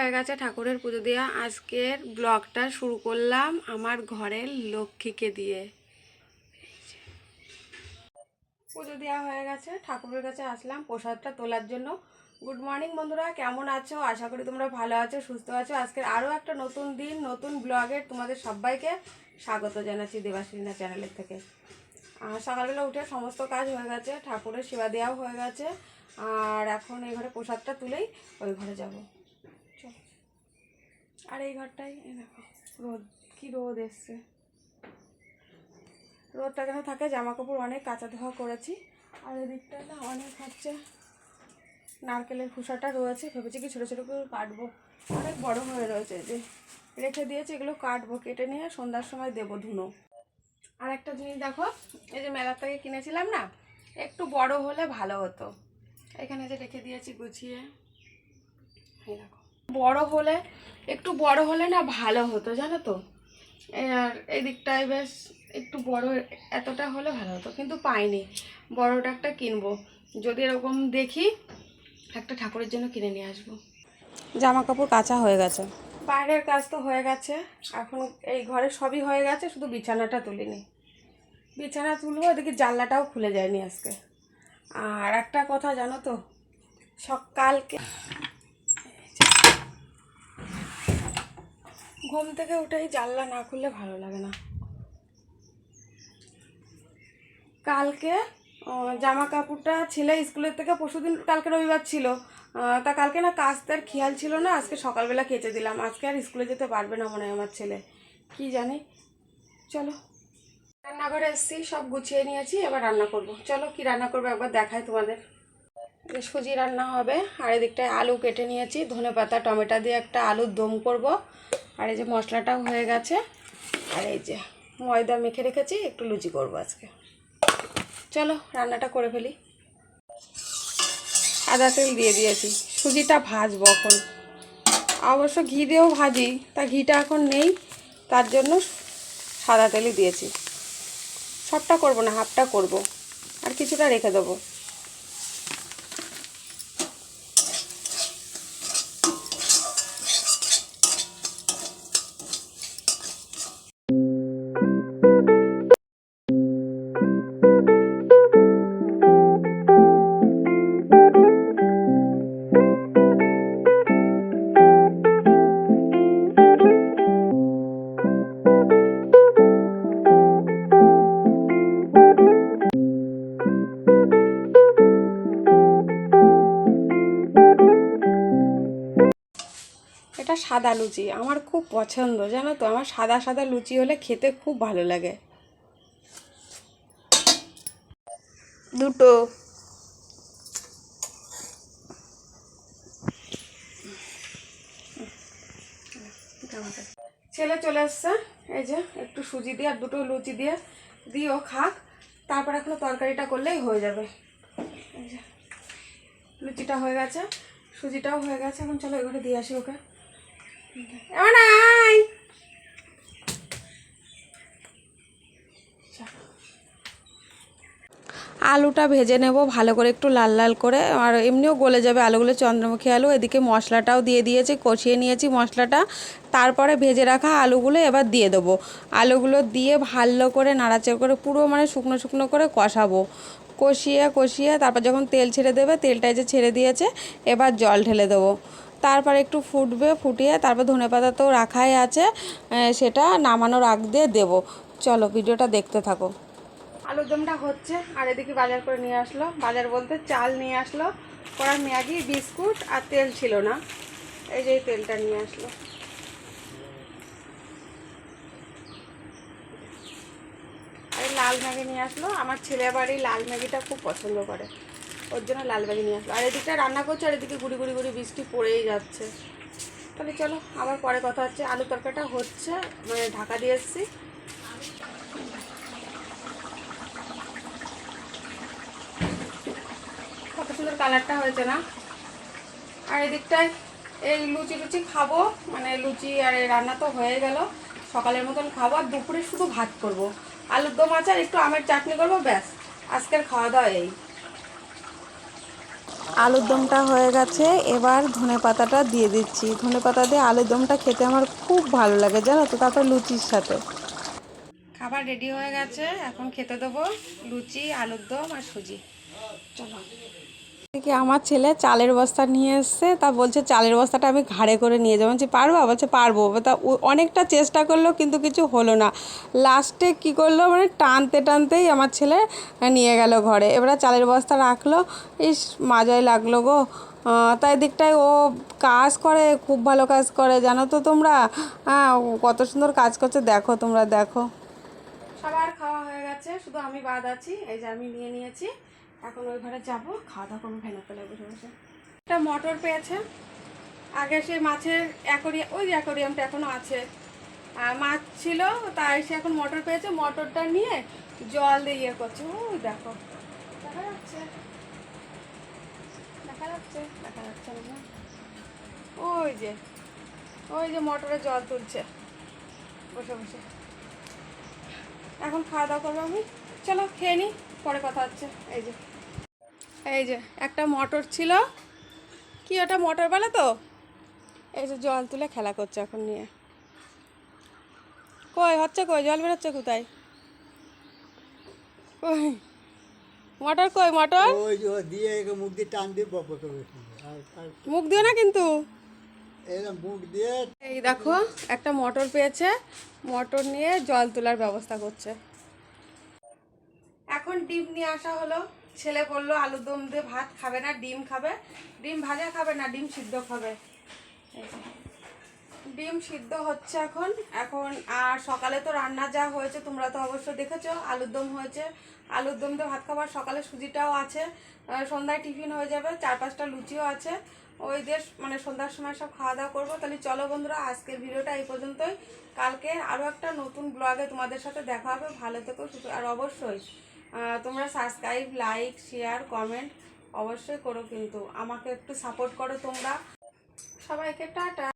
হয়ে গেছে ঠাকুরের পুজো দেওয়া আজকের ব্লগটা শুরু করলাম আমার ঘরের লক্ষ্মীকে দিয়ে। পুজো দেওয়া হয়ে গেছে, ঠাকুরের কাছে আসলাম প্রসাদটা তোলার জন্য। গুড মর্নিং বন্ধুরা, কেমন আছো? আশা করি তোমরা ভালো আছো, সুস্থ আছো। আজকের আরও একটা নতুন দিন, নতুন ব্লগে তোমাদের সবাইকে স্বাগত জানাচ্ছি দেবাশ্রীনা চ্যানেলের থেকে। আর সকালবেলা উঠে সমস্ত কাজ হয়ে গেছে, ঠাকুরের সেবা দেওয়াও হয়ে গেছে। আর এখন এই ঘরে প্রসাদটা তুলেই ওই ঘরে যাব। আর এই ঘরটাই এই দেখো, রোদ, কি রোদ এসছে। রোদটা যেন থাকে জামা কাপড় অনেক কাঁচা ধোয়া করেছি, আর এদিকটা না অনেক হচ্ছে নারকেলের খোসাটা রয়েছে, ভেবেছি কি ছোটো ছোটো করে কাটবো। অনেক বড় হয়ে রয়েছে যে রেখে দিয়েছি, এগুলো কাটবো, কেটে নিয়ে সন্ধ্যার সময় দেবো ধুনো। আর একটা জিনিস দেখো, এই যে মেলার থেকে কিনেছিলাম না, একটু বড় হলে ভালো হতো। এখানে যে রেখে দিয়েছি গুছিয়ে, এই দেখো। বড় হলে একটু বড় হলে না ভালো হতো জানো তো? আর এই দিকটায় বেশ একটু বড় এতটা হলে ভালো হতো কিন্তু পাইনি। বড়টা একটা কিনবো। যদি এরকম দেখি একটা ঠাকুরের জন্য কিনে নিয়ে আসব। জামা কাপড় কাঁচা হয়ে গেছে। বাইরের কাজ তো হয়ে গেছে। এখন এই ঘরে সবই হয়ে গেছে শুধু বিছানাটা তুলিনি। বিছানা তুলবো এদিকে জানলাটাও খুলে যায়নি আজকে। আর একটা কথা জানো তো? সকালকে ঘুম থেকে উঠেই জানলা না খুললে ভালো লাগে না। কালকে জামা কাপড়টা ছেলে স্কুলের থেকে পরশুদিন, কালকে রবিবার ছিল। তা কালকে না কাচতে খেয়াল ছিল না, আজকে সকালবেলা কেচে দিলাম। আজকে আর স্কুলে যেতে পারবে না মনে হয় আমার ছেলে। কি জানি? চলো। রান্নাঘরে এসেছি, সব গুছিয়ে নিয়েছি, এবার রান্না করব। চলো, কি রান্না করব একবার দেখাই তোমাদের। সুজি রান্না হবে। আর এদিকটায় আলু কেটে নিয়েছি। ধনে পাতা টমেটো দিয়ে একটা আলুর দম করব। আর এই যে মশলাটাও হয়ে গেছে। আর এই যে ময়দা মেখে রেখেছি, একটু লুচি করব আজকে। চলো, রান্নাটা করে ফেলি। আদা তেল দিয়ে দিয়েছি। সুজিটা ভাজবো এখন। অবশ্য ঘি দিয়েও ভাজি, তা ঘিটা এখন নেই, তার জন্য সাদা তেলই দিয়েছি। সবটা করব না, হাফটা করব। আর কিছুটা রেখে দেবো। সাদা লুচি, আমার খুব পছন্দ, জানো তো? আমার সাদা সাদা লুচি হলে খেতে খুব ভালো লাগে। দুটো। ছেলে চলে এসছে, এই যে একটু সুজি দিয়ে আর দুটো লুচি দিয়ে দিও খাক। তারপর এখনও তরকারিটা করলেই হয়ে যাবে। লুচিটা হয়ে গেছে, সুজিটাও হয়ে গেছে, এখন চলো এগুলো দিয়ে আসি ওকে। আলুটা ভেজে নেব, ভালো করে একটু লাল লাল করে। আর এমনিও গলে যাবে আলুগুলো, চন্দ্রমুখী আলু। এদিকে মশলাটাও দিয়ে দিয়েছি, কষিয়ে নিয়েছি মশলাটা। তারপরে ভেজে রাখা আলুগুলো এবার দিয়ে দেবো। আলুগুলো দিয়ে ভালো করে নাড়াচাড়া করে পুরো মানে শুকনো শুকনো করে কষাবো। কষিয়ে কষিয়ে তারপর যখন তেল ছেড়ে দেবে তেলটা যে ছেড়ে দিয়েছে, এবার জল ঢেলে দেবো। তারপর একটু ফুটবে, ফুটিয়ে তারপর ধনে পাতা তো রাখাই আছে সেটা নামানোর আগ দিয়ে দেবো। চলো ভিডিওটা দেখতে থাকো। আলুর দমটা হচ্ছে, আর এদিকে বাজার করে নিয়ে আসলো। বাজার বলতে চাল নিয়ে আসলো কড়া ম্যাগি, বিস্কুট আর তেল ছিল না। এই যে তেলটা নিয়ে আসলো। লাল ম্যাগি নিয়ে আসলো। আমার ছেলে এই লাল ম্যাগিটা খুব পছন্দ করে। ওর জন্য লাল ম্যাগি নিয়ে আসলো। আর এদিকটা রান্না করছে, আর এদিকে গুড়ি গুড়ি গুড়ি বৃষ্টি পড়েই যাচ্ছে। তাহলে চলো, আবার পরে কথা হচ্ছে। আলু তরকারিটা হচ্ছে মানে ঢাকা দিয়ে এসেছি। কত সুন্দর কালারটা হয়েছে না? আর এদিকটায় এই লুচি টুচি খাব মানে লুচি আর এই রান্না তো হয়ে গেল। সকালের মতন খাব, আর দুপুরে শুধু ভাত করব। আলুর দম আছে, আর একটু আমের চাটনি করব, ব্যাস। আজকের খাওয়া দাওয়া এই। আলুর দমটা হয়ে গেছে, এবার ধনে পাতাটা দিয়ে দিচ্ছি। ধনে পাতা দিয়ে আলুর দমটা খেতে আমার খুব ভালো লাগে, জানো তো? তারপর লুচির সাথে। খাবার রেডি হয়ে গেছে, এখন খেতে দেবো লুচি, আলুর দম আর সুজি। চলো। কি আমার ছেলে চালের বস্তা নিয়ে এসছে। তা বলছে, চালের বস্তাটা আমি ঘাড়ে করে নিয়ে যাব। বলছি, পারবা? বলছে, পারব। তা অনেকটা চেষ্টা করল, কিন্তু কিছু হলো না। লাস্টে কি করল মানে টানতে টানতেই আমার ছেলে নিয়ে গেল ঘরে। এবারে চালের বস্তা রাখল। ইস, মজাই লাগল গো। তাই দিকটায় ও কাজ করে, খুব ভালো কাজ করে, জানো তো তোমরা? হ্যাঁ কত সুন্দর কাজ করছে, দেখো তোমরা, দেখো। সবার খাওয়া হয়ে গেছে, শুধু আমি বাদ আছি, এই যে আমি নিয়ে নিয়েছি। এখন ওই ঘরে যাব, খাওয়া দাওয়া করব, ভেনা তলায় বসে বসে। একটা মটর পেয়েছে। আগে সে মাছের অ্যাকোরিয়াম ওই অ্যাকোরিয়ামটা এখনও আছে। মাছ ছিল, তাই সে এখন মটর পেয়েছে। মটরটা নিয়ে জল দিয়ে ইয়ে করছে। ওই দেখো। দেখা যাচ্ছে। দেখা যাচ্ছে। দেখা যাচ্ছে না। ওই যে ওই যে মটরে জল তুলছে। বসে বসে। এখন খাওয়া দাওয়া করব আমি। চলো, খেয়ে নিই পরে কথা হচ্ছে। এই যে। এই যে একটা মটর ছিল। কি ওটা মটর বলে তো? এই যে জল তুলে খেলা করছে এখন নিয়ে। কই হচ্ছে কই? জল বেরোচ্ছে কোথায়? কই? মটর কই মটর? ওই যে দিয়ে মুখ দিয়ে টান দিয়ে বপ মুখ দিও না কিন্তু। এরকম মুখ দিয়ে এই দেখো একটা মোটর পেয়েছে। মোটর নিয়ে জল তোলার ব্যবস্থা করছে। এখন ডিম নিয়ে আসা হলো। ছেলে বলল আলুর দম দিয়ে ভাত খাবে না, ডিম খাবে। ডিম ভাজা খাবে না, ডিম সিদ্ধ খাবে। ডিম সিদ্ধ হচ্ছে এখন। এখন আর সকালে তো রান্না যা হয়েছে, তোমরা তো অবশ্যই দেখেছ, আলুর দম হয়েছে। আলুর দম দিয়ে ভাত খাবার, সকালে সুজিটাও আছে। সন্ধ্যায় টিফিন হয়ে যাবে, চার পাঁচটা লুচিও আছে। ওই দিয়ে মানে সন্ধ্যার সময় সব খাওয়া দাওয়া করব। তাহলে চলো বন্ধুরা, আজকের ভিডিওটা এই পর্যন্তই। কালকে আরও একটা নতুন ব্লগে তোমাদের সাথে দেখা হবে। ভালো থেকো আর অবশ্যই তোমরা সাবস্ক্রাইব লাইক শেয়ার কমেন্ট অবশ্যই করো কিন্তু। আমাকে একটু সাপোর্ট করো তোমরা। সবাইকে টাটা।